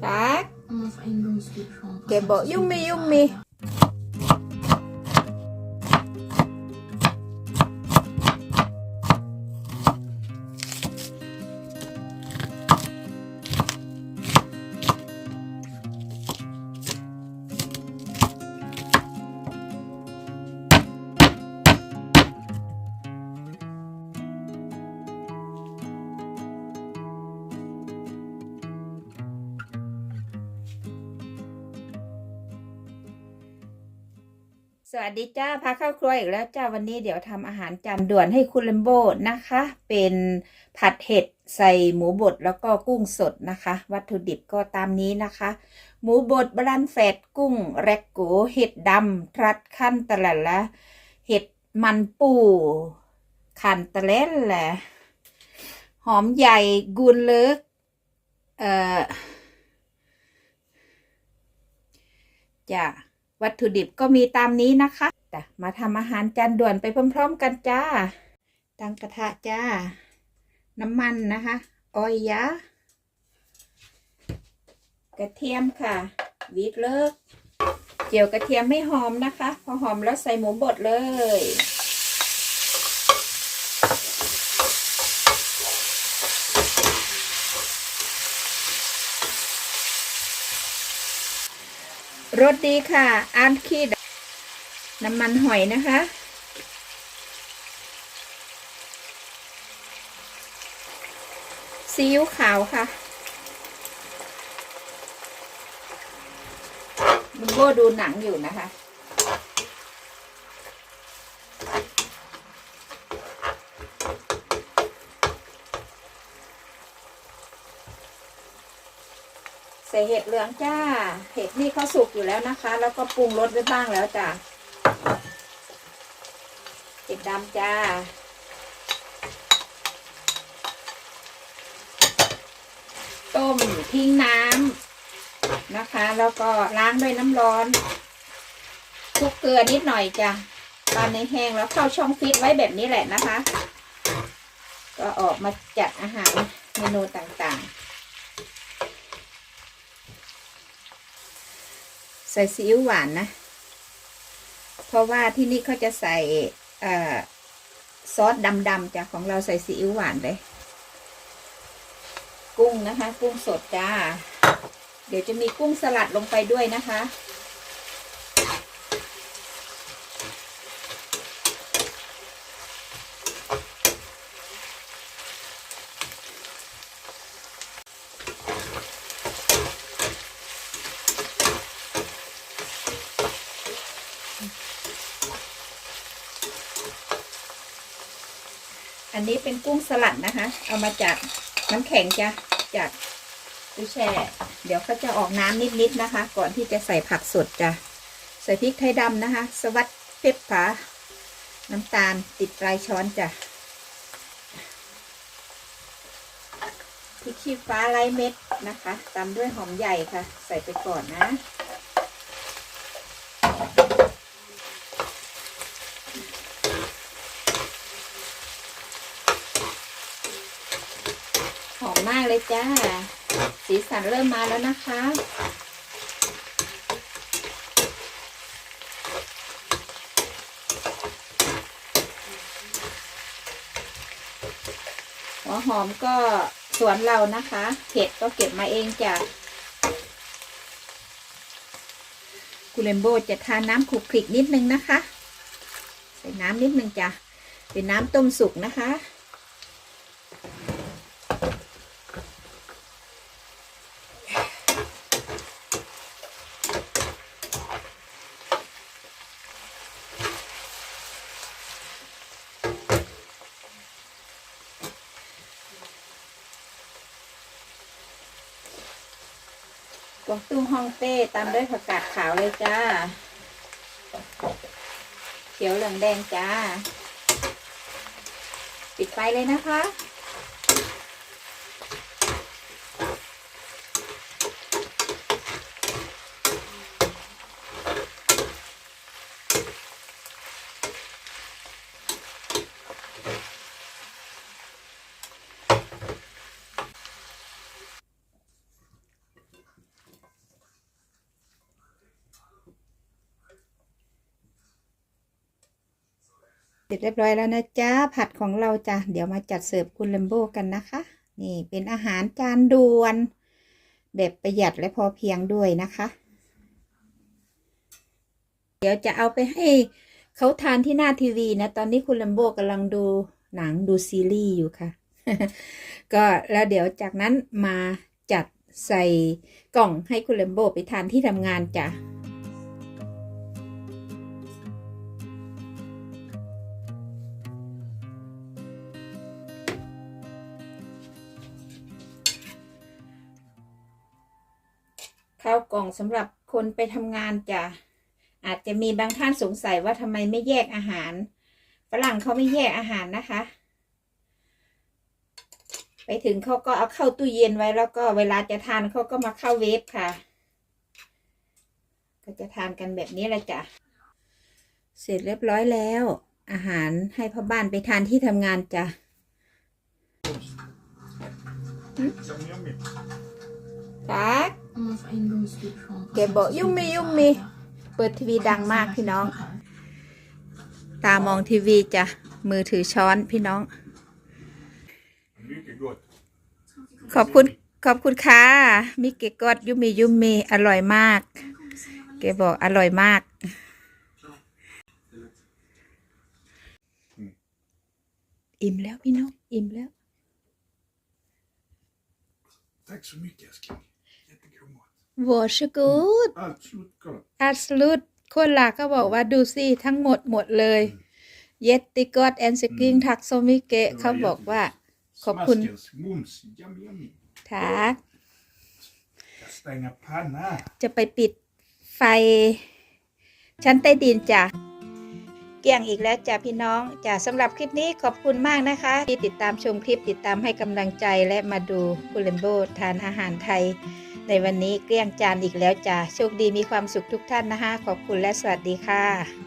Tak? Kain roast beef. Kebo. Yung may, yung. สวัสดีจ้าพาเข้าครัวอีกแล้วจ้าวันนี้เดี๋ยวทำอาหารจานด่วนให้คุณเลมโบนะคะ เป็นผัดเห็ดใส่หมูบดแล้วก็กุ้งสดนะคะ วัตถุดิบก็ตามนี้นะคะ หมูบดบรันแฟดกุ้ง แรกโกเห็ดดำทรัดขั้นตะละละเห็ดมันปูขันตะเล่นแหละหอมใหญ่กุนเลิกเอ่อจ้า วัตถุดิบก็มีตามนี้นะคะแต่มาทำอาหารจานด่วนไปพร้อม ๆ กันจ้า ตั้งกระทะจ้า น้ำมันนะคะ ออยยะ กระเทียมค่ะวีดเลิก เจียวกระเทียมไม่หอมนะคะ พอหอมแล้วใส่หมูบดเลย รสดีค่ะอานคีดน้ำมันหอยนะคะ ซีอิ๊วขาวค่ะมันโบดูหนังอยู่นะคะ ส่เห็ดเหลืองจ้า เห็ดนี่เขาสุกอยู่แล้วนะคะ แล้วก็ปรุงรสไว้บ้างแล้วจ้าเห็ดดำจ้า ต้มทิ้งน้ำนะคะ แล้วก็ล้างด้วยน้ำร้อนคลุกเกลือนิดหน่อยจ้ะตอนในแห้งแล้วเข้าช่องฟิตไว้แบบนี้แหละนะคะ ก็ออกมาจัดอาหารเมนูต่างๆ ส่ซีอิ๊วหวานนะ เพราะว่าที่นี่เขาจะใส่ซอสดำๆจ้ะของเราใส่ซีอิ๊วหวานเลย กุ้งนะคะ กุ้งสดจ้า เดี๋ยวจะมีกุ้งสลัดลงไปด้วยนะคะ อันนี้เป็นกุ้งสลัดนะคะ เอามาจากน้ำแข็งจ้ะจากตู้แช่ เดี๋ยวเขาจะออกน้ำนิดๆนะคะ ก่อนที่จะใส่ผักสดจ้ะใส่พริกไทยดำนะคะ สวัสดเปปปาน้ำตาลติดปลายช้อนจ้ะพริกชี้ฟ้าไร้เม็ดนะคะ ตามด้วยหอมใหญ่ค่ะ ใส่ไปก่อนนะ หอมมากเลยจ้า สีสันเริ่มมาแล้วนะคะ หัวหอมก็สวนเรานะคะเห็ดก็เก็บมาเองจ้ะกุเลมโบจะทานน้ำขลุกคลิกนิดนึงนะคะ ใส่น้ำนิดนึงจ้ะเป็นน้ำต้มสุกนะคะ กวางตุ้งฮ่องเต้ตามด้วยผักกาดขาวเลยจ้า เขียวเหลืองแดงจ้า ปิดไฟเลยนะคะ เสร็จเรียบร้อยแล้วนะจ๊ะผัดของเราจ้ะเดี๋ยวมาจัดเสิร์ฟคุณเลมโบกันนะคะ นี่เป็นอาหารจานด่วน แบบประหยัดและพอเพียงด้วยนะคะ เดี๋ยวจะเอาไปให้เขาทานที่หน้าทีวีนะ ตอนนี้คุณเลมโบกำลังดูหนังดูซีรีส์อยู่ค่ะ ก็แล้วเดี๋ยวจากนั้นมาจัดใส่กล่องให้คุณเลมโบไปทานที่ทำงานจ้ะ ข้าวกล่องสำหรับคนไปทำงานจ้ะอาจจะมีบางท่านสงสัยว่าทำไมไม่แยกอาหารฝรั่งเขาไม่แยกอาหารนะคะ ไปถึงเขาก็เอาเข้าตู้เย็นไว้แล้วก็เวลาจะทานเขาก็มาเข้าเวฟค่ะ ก็จะทานกันแบบนี้แหละจ้ะเสร็จเรียบร้อยแล้ว อาหารให้พ่อบ้านไปทานที่ทำงานจ้ะ Yummy, yummy. แกบอกยุ่มมียุ่มมี เปิดทีวีดังมากพี่น้อง ตามองทีวีจ้ะ มือถือช้อนพี่น้อง ขอบคุณขอบคุณค่ะ มิเกกอดยุมมียุมมีอร่อยมาก แกบอกอร่อยมากอิ่มแล้วพี่น้องอิ่มแล้ว Tack så mycket älskling. Jättegod mat. วอชกูด Absolut gott. อัสลูดคนหลักก็บอกว่าดูสิทั้งหมดหมดเลย เยตติกอดแอนสกิงทักโซมิเกะเขาบอกว่า Kopp kun- Smaskens mums. Yummy, yummy. ทัก Jag stänga panna. จะไปปิดไฟ ชั้นใต้ดินจ้ะเกี่ยงอีกแล้วจ้ะพี่น้องจ้ะสำหรับคลิปนี้ขอบคุณมากนะคะ ที่ติดตามชมคลิปติดตามให้กำลังใจและมาดูกุเลมโบทานอาหารไทย ในวันนี้เกลี้ยงจานอีกแล้วจ้าโชคดีมีความสุขทุกท่านนะคะขอบคุณและสวัสดีค่ะ